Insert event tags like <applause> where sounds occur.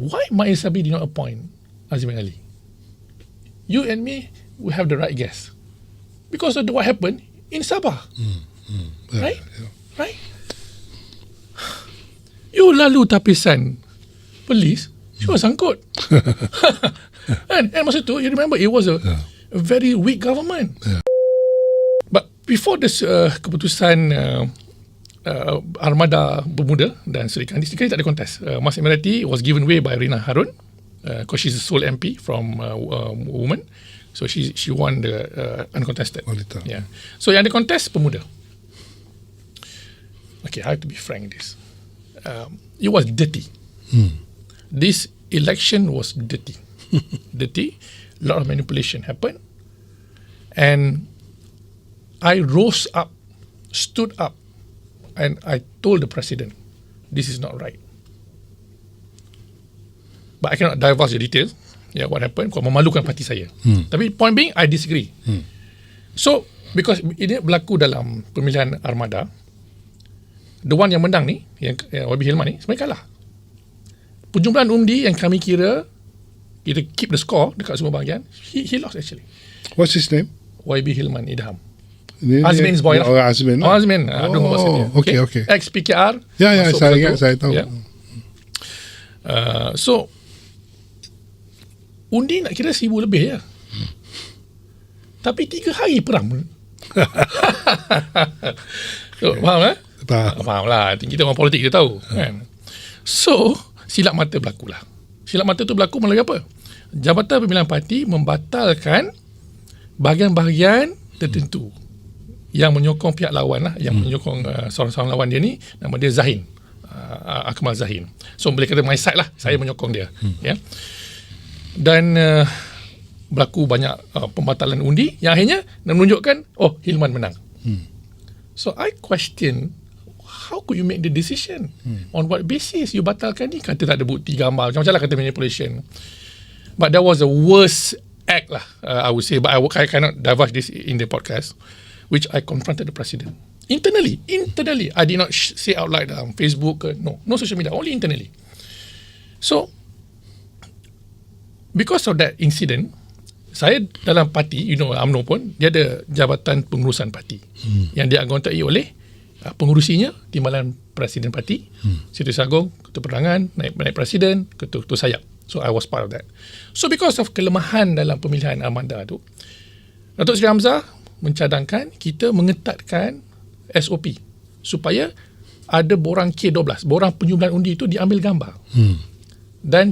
Why Ma'il Sabri did not appoint Azmin Ali? You and me, we have the right guess. Because of what happened in Sabah. Yeah, Right? yeah. Right? You lalu tapisan polis, you sangkut. <laughs> and, and masa tu, you remember, it was a, Yeah. a very weak government. Yeah. But before this uh, keputusan uh, uh, Armada Bermuda dan Seri Kandi, Seri Kandi tak ada kontes. Uh, Mas Emirati was given way by Rina Harun because she's the sole MP from uh, uh, woman. So she she won the uh, uncontested. Wanita. Yeah. So yang ada contest pemuda. Okay, I have to be frank this. Um, it was dirty. This election was dirty. <laughs> dirty. A lot of manipulation happened. And I rose up, stood up, and I told the president, this is not right. But I cannot divulge the details. Yeah, what happened? Kau memalukan parti saya. Tapi point being, I disagree. So, because ini berlaku dalam pemilihan Armada, the one yang menang ni, yang, yang YB Hilman ni, sebenarnya kalah. Penjumlahan undi yang kami kira, kita keep the score dekat semua bahagian, he, he lost actually. What's his name? YB Hilman Idham. Ini- Azmin's boy lah. Oh, Azmin. Oh, Azmin. Oh, Aduh, Oh, bahasa dia. okay, okay. Ex-PKR. Ya, ya, saya ingat, saya tahu. Ya. Uh, so, undi nak kira seribu lebih ya. Tapi tiga hari perang. <laughs> so, faham eh? Faham. Faham lah. Kita orang politik kita tahu. Kan? So, silap mata berlaku lah. Silap mata tu berlaku melalui apa? Jabatan Pemilihan Parti membatalkan bahagian-bahagian tertentu yang menyokong pihak lawan lah, yang menyokong uh, seorang-seorang lawan dia ni, nama dia Zahin. Uh, Akmal Zahin. So, boleh kata my side lah. Saya menyokong dia. Ya. Dan uh, berlaku banyak uh, pembatalan undi yang akhirnya menunjukkan, oh, Hilman menang. So I question how could you make the decision? Hmm. On what basis you batalkan ni? Kata tak ada bukti gambar. Macam-macam lah kata manipulation. But that was the worst act lah, uh, I would say. But I, I cannot divulge this in the podcast, which I confronted the president. Internally, internally. I did not sh- say out loud on Facebook. ke. no, no social media, only internally. So, because of that incident, saya dalam parti, you know UMNO pun, dia ada jabatan pengurusan parti hmm. yang dianggotai oleh uh, pengurusinya, timbalan presiden parti, hmm. Siti Sagung, ketua penerangan, naib, naib presiden, ketua, ketua sayap. So I was part of that. So because of kelemahan dalam pemilihan Armada tu, Datuk Seri Hamzah mencadangkan kita mengetatkan SOP supaya ada borang K12, borang penjumlahan undi itu diambil gambar. Hmm. Dan